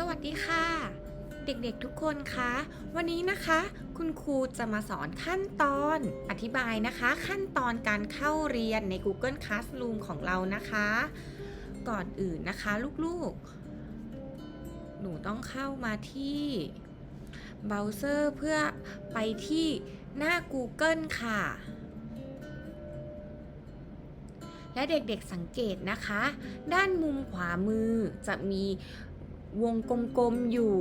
สวัสดีค่ะ เด็กๆทุกคนคะวันนี้นะคะ คุณครูจะมาสอนขั้นตอนอธิบายนะคะ ขั้นตอนการเข้าเรียนใน Google Classroom ของเรานะคะ ก่อนอื่นนะคะลูกๆ หนูต้องเข้ามาที่เบราว์เซอร์เพื่อไปที่หน้า Google ค่ะ และเด็กๆสังเกตนะคะ ด้านมุมขวามือจะมี วงกลมๆอยู่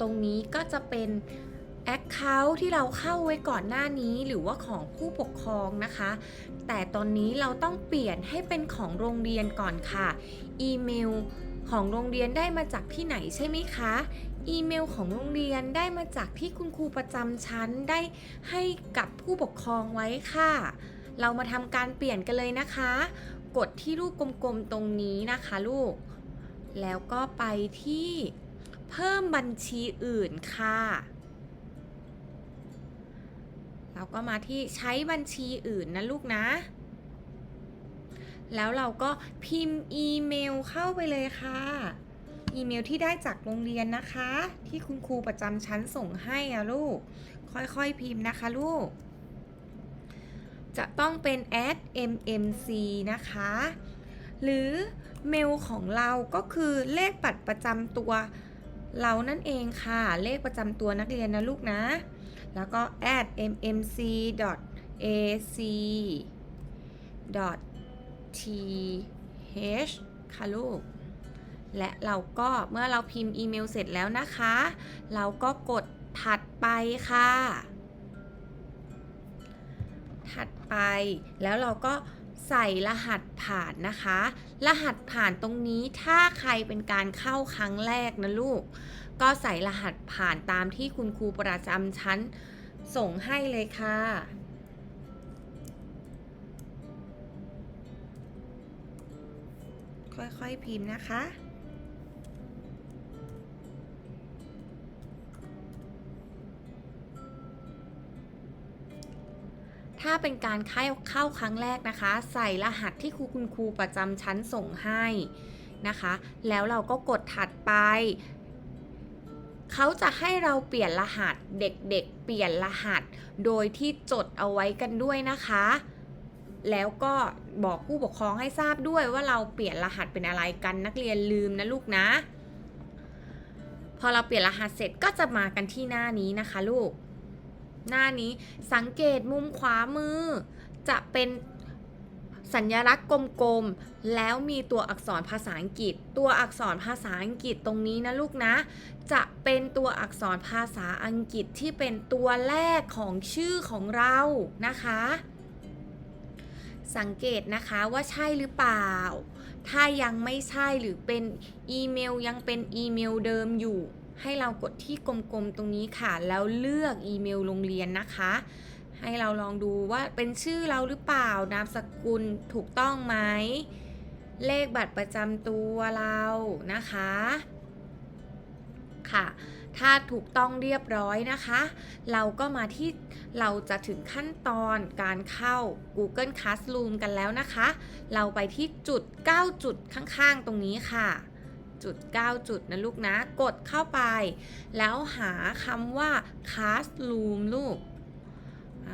ตรงนี้ก็จะเป็น Account ที่เราเข้าไว้ก่อนหน้านี้หรือว่าของผู้ปกครองนะคะ แต่ตอนนี้เราต้องเปลี่ยนให้เป็นของโรงเรียนก่อนค่ะ อีเมลของโรงเรียนได้มาจากที่ไหนใช่ไหมคะ อีเมลของโรงเรียนได้มาจากที่คุณครูประจำชั้นได้ให้กับผู้ปกครองไว้ค่ะ เรามาทำการเปลี่ยนกันเลยนะคะ กดที่รูปกลมๆตรงนี้นะคะลูก แล้วก็ไปที่เพิ่มบัญชีอื่นค่ะ เราก็มาที่ใช้บัญชีอื่นนะลูกนะ แล้วเราก็พิมพ์อีเมลเข้าไปเลยค่ะ อีเมลที่ได้จากโรงเรียนนะคะ ที่คุณครูประจำชั้นส่งให้อะลูก ค่อยๆพิมพ์นะคะลูก จะต้องเป็น at mmc นะคะ หรือเมลของเราก็คือเลขบัตรประจำตัว เรานั่นเองค่ะ เลขประจำตัวนักเรียนนะลูกนะ แล้วก็ at mmc ac th ค่ะลูก และเราก็เมื่อเราพิมพ์อีเมลเสร็จแล้วนะคะ เราก็กดถัดไปค่ะ ถัดไปแล้วเราก็ ใส่รหัสผ่านนะคะ รหัสผ่านตรงนี้ถ้าใครเป็นการเข้าครั้งแรกนะลูก ก็ใส่รหัสผ่านตามที่คุณครูประจำชั้นส่งให้เลยค่ะค่อยๆพิมพ์นะคะ ถ้าเป็นการเข้าเข้าครั้งแรกนะคะ ใส่รหัสที่ครูคุณครูประจำชั้นส่งให้นะคะ แล้วเราก็กดถัดไปเขาจะให้เราเปลี่ยนรหัสเด็กๆ เปลี่ยนรหัส โดยที่จดเอาไว้กันด้วยนะคะ แล้วก็บอกผู้ปกครองให้ทราบด้วยว่าเราเปลี่ยนรหัสเป็นอะไรกันนักเรียนลืมนะลูกนะ พอเราเปลี่ยนรหัสเสร็จก็จะมากันที่หน้านี้นะคะลูก หน้านี้สังเกตมุมขวามือ จะเป็นสัญลักษณ์กลมๆ แล้วมีตัวอักษรภาษาอังกฤษ ตัวอักษรภาษาอังกฤษตรงนี้นะลูกนะ จะเป็นตัวอักษรภาษาอังกฤษที่เป็นตัวแรกของชื่อของเรานะคะ สังเกตนะคะว่าใช่หรือเปล่า ถ้ายังไม่ใช่หรือเป็นอีเมลยังเป็นอีเมลเดิมอยู่ ให้เรากดที่กลมๆตรงนี้ค่ะ แล้วเลือกอีเมลโรงเรียนนะคะ ให้เราลองดูว่าเป็นชื่อเราหรือเปล่านามสกุลถูกต้องไหมเลขบัตรประจำตัวเรานะคะค่ะ ถ้าถูกต้องเรียบร้อยนะคะ เราก็มาที่เราจะถึงขั้นตอนการเข้า Google Classroom กันแล้วนะคะ เราไปที่จุด 9 จุดข้างๆ ตรงนี้ค่ะ จุด 9 จุดนะลูกนะ กดเข้าไป แล้วหาคำว่า Classroom ลูกอ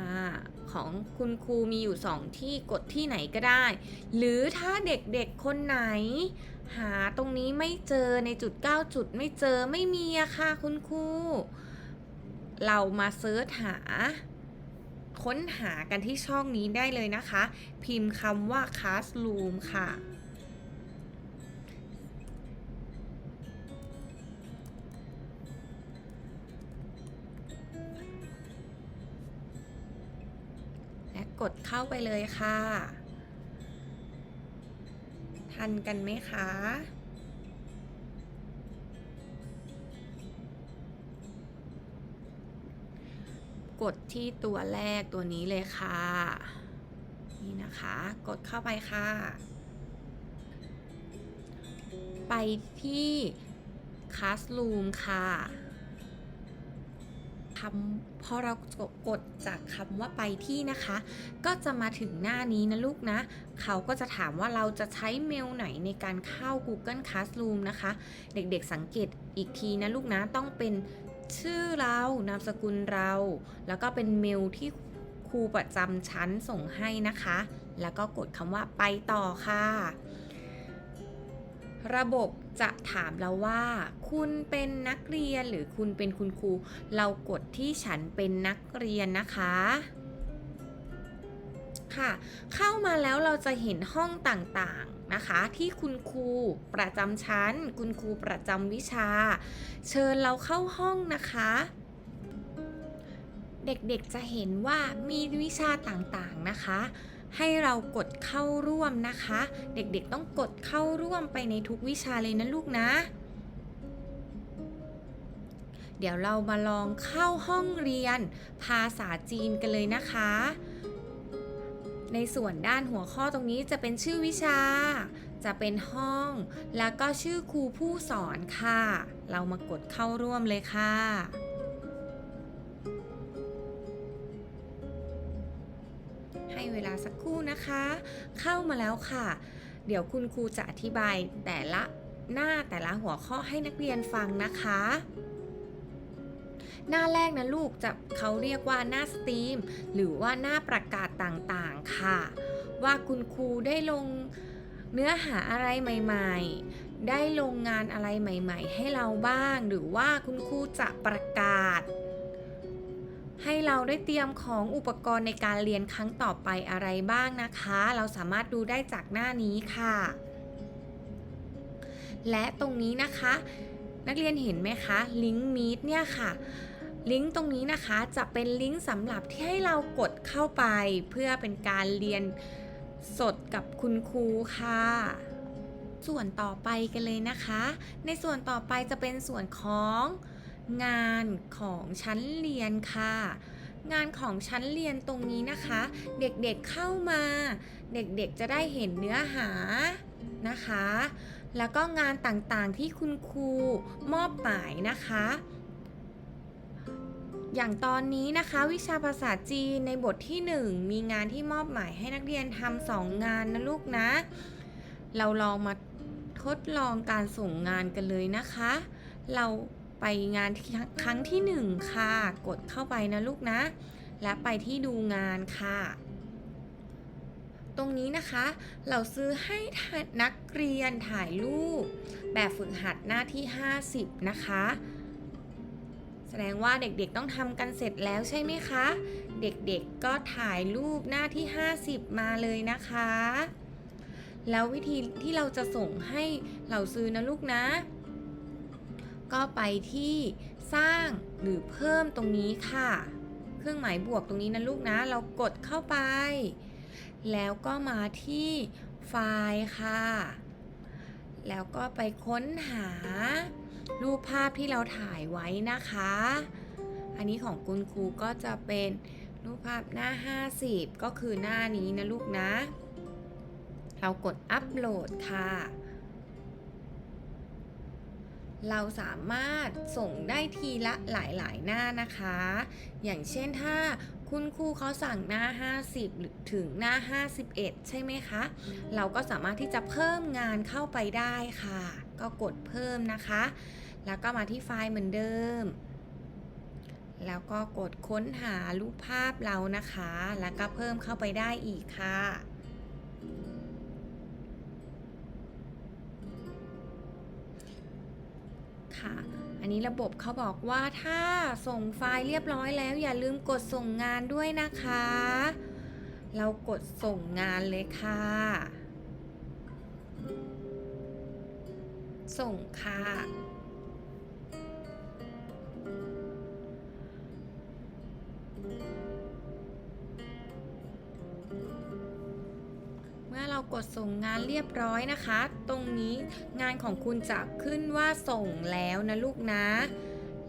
ของคุณครูมีอยู่ 2 ที่กดที่ไหนก็ได้ หรือถ้าเด็กๆคนไหน หาตรงนี้ไม่เจอในจุด 9 จุดไม่เจอไม่มีอะค่ะคุณครูเรามาเซิร์ชหา ค้นหากันที่ช่องนี้ได้เลยนะคะ พิมพ์คำว่า classroom ค่ะ กดเข้าไปเลยค่ะ ทันกันไหมคะ กดที่ตัวแรกตัวนี้เลยค่ะ นี่นะคะ กดเข้าไปค่ะ ไปที่ Classroom ค่ะ คำพอเรากดจากคำว่าไปที่นะคะ ก็จะมาถึงหน้านี้นะลูกนะ เขาก็จะถามว่าเราจะใช้เมลไหนในการเข้า Google Classroom นะคะ เด็กๆสังเกตอีกทีนะลูกนะ ต้องเป็นชื่อเรานามสกุลเรา แล้วก็เป็นเมลที่ครูประจำชั้นส่งให้นะคะ แล้วก็กดคำว่าไปต่อค่ะ ระบบจะถามเราว่า คุณเป็นนักเรียนหรือคุณเป็นคุณครู เรากดที่ฉันเป็นนักเรียนนะคะค่ะเข้ามาแล้วเราจะเห็นห้องต่างๆนะคะ ที่คุณครูประจำชั้น คุณครูประจำวิชา เชิญเราเข้าห้องนะคะ เด็กๆจะเห็นว่ามีวิชาต่างๆนะคะ ให้เรากดเข้าร่วมนะคะ เด็กๆต้องกดเข้าร่วมไปในทุกวิชาเลยนะลูกนะ เดี๋ยวเรามาลองเข้าห้องเรียนภาษาจีนกันเลยนะคะ ในส่วนด้านหัวข้อตรงนี้จะเป็นชื่อวิชา จะเป็นห้อง แล้วก็ชื่อครูผู้สอนค่ะ เรามากดเข้าร่วมเลยค่ะ ให้เวลาสักครู่นะคะ เข้ามาแล้วค่ะ เดี๋ยวคุณครูจะอธิบายแต่ละหน้าแต่ละหัวข้อให้นักเรียนฟังนะคะ หน้าแรกนะลูกจะเขาเรียกว่าหน้าสตรีม หรือว่าหน้าประกาศต่างๆค่ะ ว่าคุณครูได้ลงเนื้อหาอะไรใหม่ๆ ได้ลงงานอะไรใหม่ ๆ ให้เราบ้าง หรือว่าคุณครูจะประกาศ ให้เราได้เตรียมของอุปกรณ์ในการเรียนครั้งต่อไปอะไรบ้างนะคะ เราสามารถดูได้จากหน้านี้ค่ะ และตรงนี้นะคะ นักเรียนเห็นไหมคะลิงก์มีดเนี่ยค่ะลิงก์ตรงนี้นะคะจะเป็นลิงก์สำหรับที่ให้เรากดเข้าไป เพื่อเป็นการเรียนสดกับคุณครูค่ะ ส่วนต่อไปกันเลยนะคะ ในส่วนต่อไปจะเป็นส่วนของ งานของชั้นเรียนค่ะ งานของชั้นเรียนตรงนี้นะคะ เด็กๆเเข้ามา เด็กๆจะได้เห็นเนื้อหานะคะ แล้วก็งานต่างๆที่คุณครูมอบหมายนะคะอย่างตอนนี้นะคะวิชาภาษาจีนในบทที่ 1 มีงานที่มอบหมายให้นักเรียนทำสองงานนะลูกนะ เราลองมาทดลองการส่งงานกันเลยนะคะ เรา ไปงานครั้งที่ 1 ค่ะ กดเข้าไปนะลูกนะ และไปที่ดูงานค่ะ ตรงนี้นะคะ เราซื้อให้นักเรียนถ่ายรูป แบบฝึกหัดหน้าที่ 50 นะคะแสดงว่าเด็กๆต้องทำกันเสร็จแล้วใช่ไหมคะ เด็กๆก็ถ่ายรูปหน้าที่ 50 มาเลยนะคะ แล้ววิธีที่เราจะส่งให้เราซื้อนะลูกนะ ก็ไปที่สร้างหรือเพิ่มตรงนี้ค่ะ เครื่องหมายบวกตรงนี้นะลูกนะ เรากดเข้าไป แล้วก็มาที่ไฟล์ค่ะ แล้วก็ไปค้นหา รูปภาพที่เราถ่ายไว้นะคะ อันนี้ของคุณครูก็จะเป็นรูปภาพหน้า 50 ก็คือหน้านี้นะลูกนะ เรากดอัปโหลดค่ะ เราสามารถส่งได้ทีละหลายๆ หน้านะคะ อย่างเช่นถ้าคุณครูเขาสั่งหน้า 50หรือถึงหน้า 51 ใช่ไหมคะ เราก็สามารถที่จะเพิ่มงานเข้าไปได้ค่ะ ก็กดเพิ่มนะคะ แล้วก็มาที่ไฟล์เหมือนเดิม แล้วก็กดค้นหารูปภาพเรานะคะ แล้วก็เพิ่มเข้าไปได้อีกค่ะ อันนี้ระบบเขาบอกว่าถ้าส่งไฟล์เรียบร้อยแล้ว อย่าลืมกดส่งงานด้วยนะคะ เรากดส่งงานเลยค่ะ ส่งค่ะ กดส่งงานเรียบร้อยนะคะ ตรงนี้งานของคุณจะขึ้นว่าส่งแล้วนะลูกนะ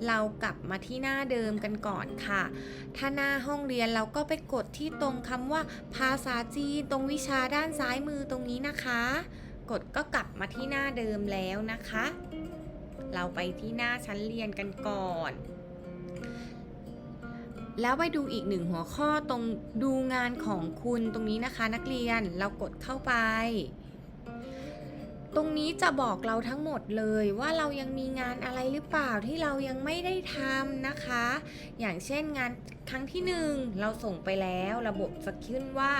เรากลับมาที่หน้าเดิมกันก่อนค่ะ ถ้าหน้าห้องเรียนเราก็ไปกดที่ตรงคำว่า ภาษาจีนตรงวิชาด้านซ้ายมือตรงนี้นะคะ กดก็กลับมาที่หน้าเดิมแล้วนะคะ เราไปที่หน้าชั้นเรียนกันก่อน แล้วไปดูอีกหนึ่งหัวข้อตรงดูงานของคุณตรงนี้นะคะ นักเรียนเรากดเข้าไป ตรงนี้จะบอกเราทั้งหมดเลยว่าเรายังมีงานอะไรหรือเปล่าที่เรายังไม่ได้ทำนะคะ อย่างเช่นงานครั้งที่หนึ่งเราส่งไปแล้วระบบจะขึ้นว่า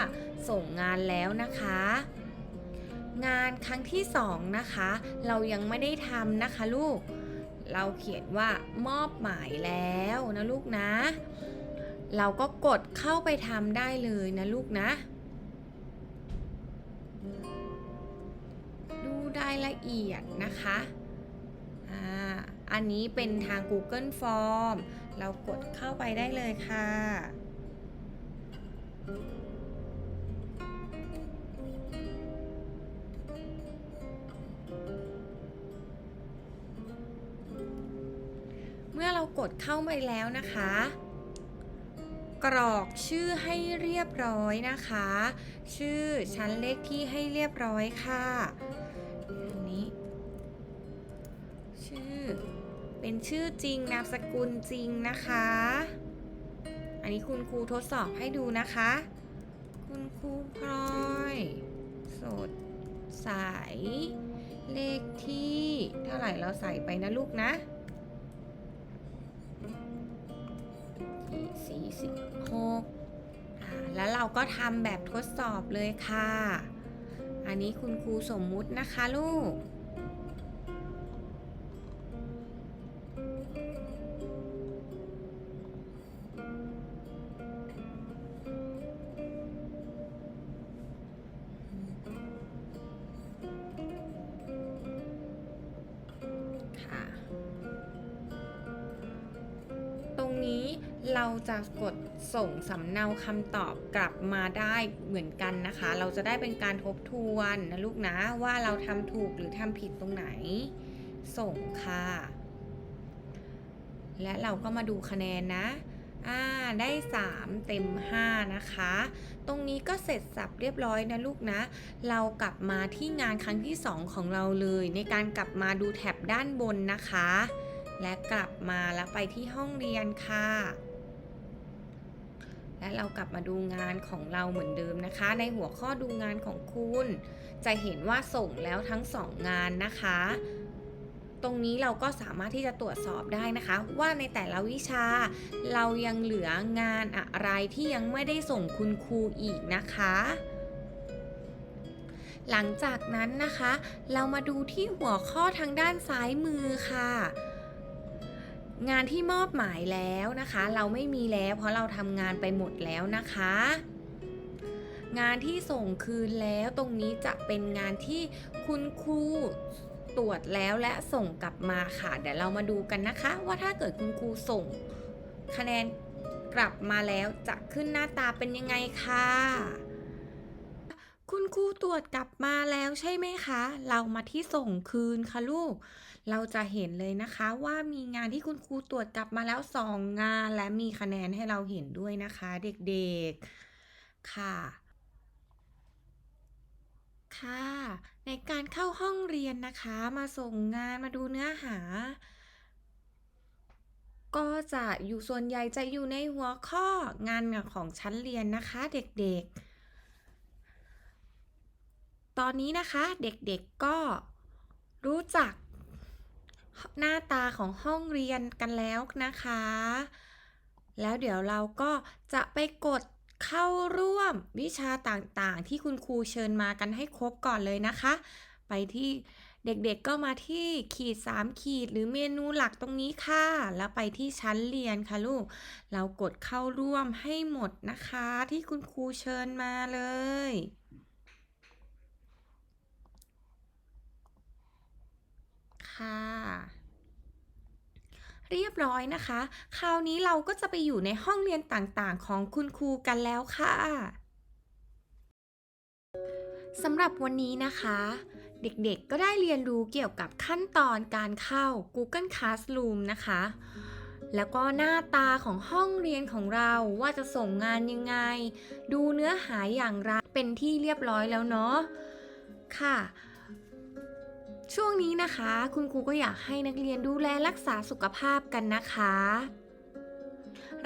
ส่งงานแล้วนะคะงานครั้งที่สองนะคะ เรายังไม่ได้ทำนะคะลูก เราเขียนว่ามอบหมายแล้วนะลูกนะ เราก็กดเข้าไปทำได้เลยนะลูกนะ ดูรายละเอียดนะคะอ่าอันนี้เป็นทาง Google Form เรากดเข้าไปได้เลยค่ะ เมื่อเรากดเข้าไปแล้วนะคะ กรอกชื่อให้เรียบร้อยนะคะ ชื่อชั้นเลขที่ให้เรียบร้อยค่ะอันนี้ ชื่อ เป็นชื่อจริงนามสกุลจริงนะคะ อันนี้คุณครูทดสอบให้ดูนะคะ คุณครูพลอย สดใสเลขที่เท่าไหร่เราใส่ไปนะลูกนะ สี่สิบหกแล้วเราก็ทำแบบทดสอบเลยค่ะ อันนี้คุณครูสมมุตินะคะลูก เราจะกดส่งสำเนาคำตอบกลับมาได้เหมือนกันนะคะ เราจะได้เป็นการทบทวนนะลูกนะว่าเราทำถูกหรือทำผิดตรงไหน ส่งค่ะ และเราก็มาดูคะแนนนะอ่าได้ 3 เต็ม 5 นะคะ ตรงนี้ก็เสร็จสับเรียบร้อยนะลูกนะ เรากลับมาที่งานครั้งที่ 2 ของเราเลย ในการกลับมาดูแท็บด้านบนนะคะ และกลับมาแล้วไปที่ห้องเรียนค่ะ และเรากลับมาดูงานของเราเหมือนเดิมนะคะ ในหัวข้อดูงานของคุณ จะเห็นว่าส่งแล้วทั้งสองงานนะคะ ตรงนี้เราก็สามารถที่จะตรวจสอบได้นะคะ ว่าในแต่ละวิชา เรายังเหลืองานอะไรที่ยังไม่ได้ส่งคุณครูอีกนะคะหลังจากนั้นนะคะ เรามาดูที่หัวข้อทางด้านซ้ายมือค่ะ งานที่มอบหมายแล้วนะคะ เราไม่มีแล้วเพราะเราทำงานไปหมดแล้วนะคะ งานที่ส่งคืนแล้วตรงนี้จะเป็นงานที่คุณครูตรวจแล้วและส่งกลับมาค่ะเดี๋ยวเรามาดูกันนะคะ ว่าถ้าเกิดคุณครูส่ง คะแนนกลับมาแล้วจะขึ้นหน้าตาเป็นยังไงค่ะ คุณครูตรวจกลับมาแล้วใช่ไหมคะ เรามาที่ส่งคืนค่ะลูก เราจะเห็นเลยนะคะว่ามีงานที่คุณครูตรวจกลับมาแล้วสองงาน และมีคะแนนให้เราเห็นด้วยนะคะ เด็กๆ ค่ะ ค่ะ ในการเข้าห้องเรียนนะคะ มาส่งงานมาดูเนื้อหา ก็จะอยู่ส่วนใหญ่จะอยู่ในหัวข้องานของชั้นเรียนนะคะ เด็กๆ ตอนนี้นะคะเด็กๆก็รู้จักหน้าตาของห้องเรียนกันแล้วนะคะ แล้วเดี๋ยวเราก็จะไปกดเข้าร่วมวิชาต่างๆ ที่คุณครูเชิญมากันให้ครบก่อนเลยนะคะ ไปที่เด็กๆก็มาที่ขีด 3 ขีดหรือเมนูหลักตรงนี้ค่ะ แล้วไปที่ชั้นเรียนค่ะลูก เรากดเข้าร่วมให้หมดนะคะ ที่คุณครูเชิญมาเลย ค่ะ เรียบร้อยนะคะ คราวนี้เราก็จะไปอยู่ในห้องเรียนต่างๆ ของคุณครูกันแล้วค่ะสำหรับวันนี้นะคะ เด็กๆก็ได้เรียนรู้เกี่ยวกับขั้นตอนการเข้า Google Classroom นะคะ แล้วก็หน้าตาของห้องเรียนของเราว่าจะส่งงานยังไง ดูเนื้อหาอย่างไรเป็นที่เรียบร้อยแล้วเนาะค่ะ ช่วงนี้นะคะ คุณครูก็อยากให้นักเรียนดูแลรักษาสุขภาพกันนะคะ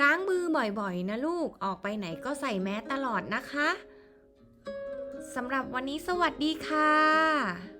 ล้างมือบ่อยๆ นะลูกออกไปไหนก็ใส่แมสตลอดนะคะสำหรับวันนี้สวัสดีค่ะ